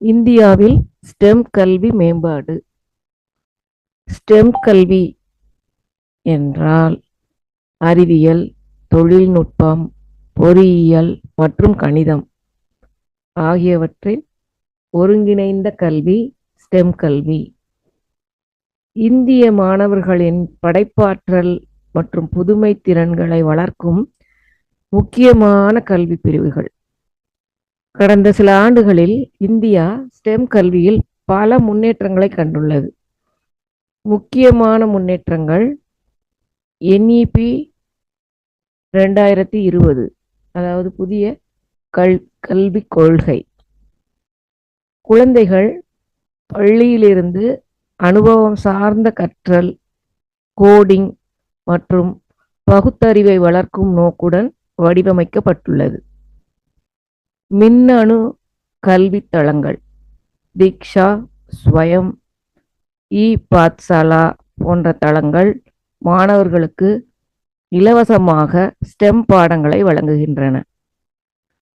இந்தியாவில் ஸ்டெம் கல்வி மேம்பாடு. ஸ்டெம் கல்வி என்றால் அறிவியல் தொழில்நுட்பம் பொறியியல் மற்றும் கணிதம் ஆகியவற்றின் ஒருங்கிணைந்த கல்வி ஸ்டெம் கல்வி. இந்திய மாணவர்களின் படைப்பாற்றல் மற்றும் புதுமை திறன்களை வளர்க்கும் முக்கியமான கல்வி பிரிவுகள். கடந்த சில ஆண்டுகளில் இந்தியா ஸ்டெம் கல்வியில் பல முன்னேற்றங்களை கண்டுள்ளது. முக்கியமான முன்னேற்றங்கள் என்இபி ரெண்டாயிரத்தி இருபது அதாவது புதிய கல் கல்விக் கொள்கை. குழந்தைகள் பள்ளியிலிருந்து அனுபவம் சார்ந்த கற்றல் கோடிங் மற்றும் பகுத்தறிவை வளர்க்கும் நோக்குடன் வடிவமைக்கப்பட்டுள்ளது. மின்னணு கல்வித் தளங்கள் தீக்ஷா ஸ்வயம் இ பாத்சாலா போன்ற தளங்கள் மாணவர்களுக்கு இலவசமாக ஸ்டெம் பாடங்களை வழங்குகின்றன.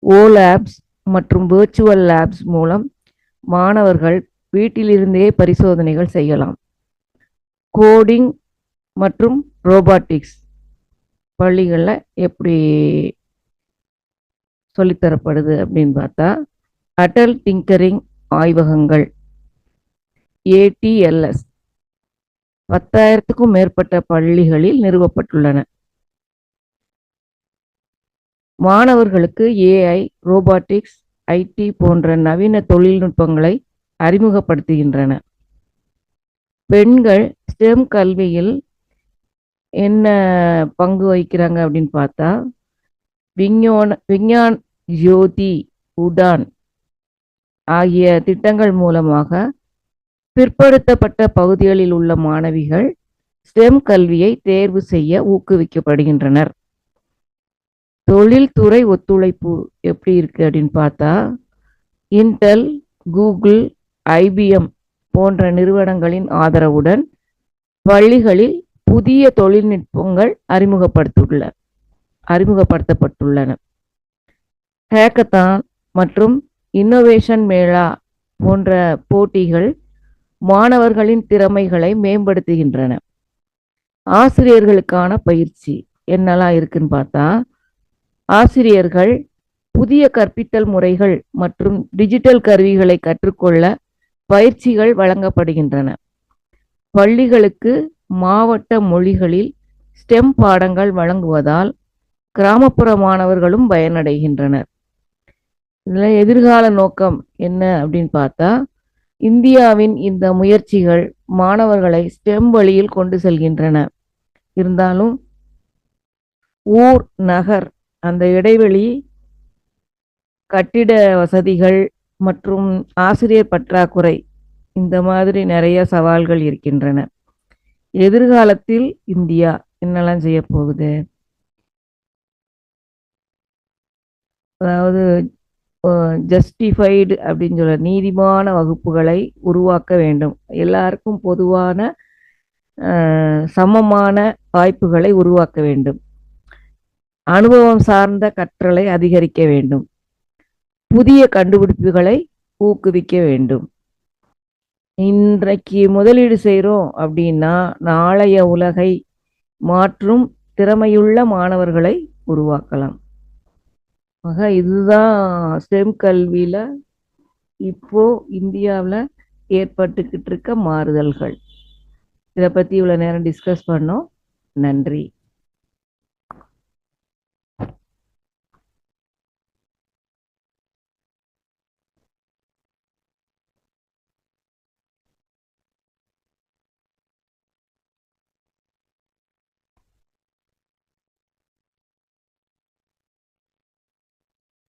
ஓ லேப்ஸ் மற்றும் வேர்ச்சுவல் லேப்ஸ் மூலம் மாணவர்கள் வீட்டிலிருந்தே பரிசோதனைகள் செய்யலாம். கோடிங் மற்றும் ரோபாட்டிக்ஸ் பள்ளிகளில் எப்படி சொல்லித்தரப்படுது அப்படின்னு பார்த்தா அடல் டிங்கரிங் ஆய்வகங்கள் ஏடிஎல்எஸ் பத்தாயிரத்துக்கும் மேற்பட்ட பள்ளிகளில் நிறுவப்பட்டுள்ளன. மாணவர்களுக்கு ஏஐ ரோபாட்டிக்ஸ் ஐடி போன்ற நவீன தொழில்நுட்பங்களை அறிமுகப்படுத்துகின்றன. பெண்கள் ஸ்டெம் கல்வியில் என்ன பங்கு வகிக்கிறாங்க அப்படின்னு பார்த்தா விஞ்ஞான விஞ்ஞான் ஜோதி உடான் ஆகிய திட்டங்கள் மூலமாக பிற்படுத்தப்பட்ட பகுதிகளில் உள்ள மாணவிகள் ஸ்டெம் கல்வியை தேர்வு செய்ய ஊக்குவிக்கப்படுகின்றனர். தொழில்துறை ஒத்துழைப்பு எப்படி இருக்கு அப்படின்னு பார்த்தா இன்டெல் கூகுள் ஐபிஎம் போன்ற நிறுவனங்களின் ஆதரவுடன் பள்ளிகளில் புதிய தொழில்நுட்பங்கள் அறிமுகப்படுத்தியுள்ள அறிமுகப்படுத்தப்பட்டுள்ளன. ஹேக்கத்தான் மற்றும் இன்னோவேஷன் மேளா போன்ற போட்டிகள் மாணவர்களின் திறமைகளை மேம்படுத்துகின்றன. ஆசிரியர்களுக்கான பயிற்சி என்னெல்லாம் இருக்குன்னு பார்த்தா ஆசிரியர்கள் புதிய கற்பித்தல் முறைகள் மற்றும் டிஜிட்டல் கருவிகளை கற்றுக்கொள்ள பயிற்சிகள் வழங்கப்படுகின்றன. பள்ளிகளுக்கு மாவட்ட மொழிகளில் ஸ்டெம் பாடங்கள் வழங்குவதால் கிராமப்புற மாணவர்களும் பயனடைகின்றனர். இதில் எதிர்கால நோக்கம் என்ன அப்படின்னு பார்த்தா இந்தியாவின் இந்த முயற்சிகள் மாணவர்களை ஸ்டெம் வழியில் கொண்டு செல்கின்றன. இருந்தாலும் ஊர் நகர் அந்த இடைவெளி கட்டிட வசதிகள் மற்றும் ஆசிரியர் பற்றாக்குறை இந்த மாதிரி நிறைய சவால்கள் இருக்கின்றன. எதிர்காலத்தில் இந்தியா என்னெல்லாம் செய்ய போகுது அதாவது ஜஸ்டிஃபைடு அப்படின்னு சொல்ல நீதிமான வகுப்புகளை உருவாக்க வேண்டும். எல்லாருக்கும் பொதுவான சமமான வாய்ப்புகளை உருவாக்க வேண்டும். அனுபவம் சார்ந்த கற்றலை அதிகரிக்க வேண்டும். புதிய கண்டுபிடிப்புகளை ஊக்குவிக்க வேண்டும். இன்றைக்கு முதலீடு செய்கிறோம் அப்படின்னா நாளைய உலகை மாற்றும் திறமையுள்ள மாணவர்களை உருவாக்கலாம். ஆக இதுதான் ஸ்டெம் கல்வியில் இப்போ இந்தியாவில் ஏற்பட்டுக்கிட்டு இருக்க மாறுதல்கள். இதை பற்றி இவ்வளோ நேரம் டிஸ்கஸ் பண்ணோம். நன்றி.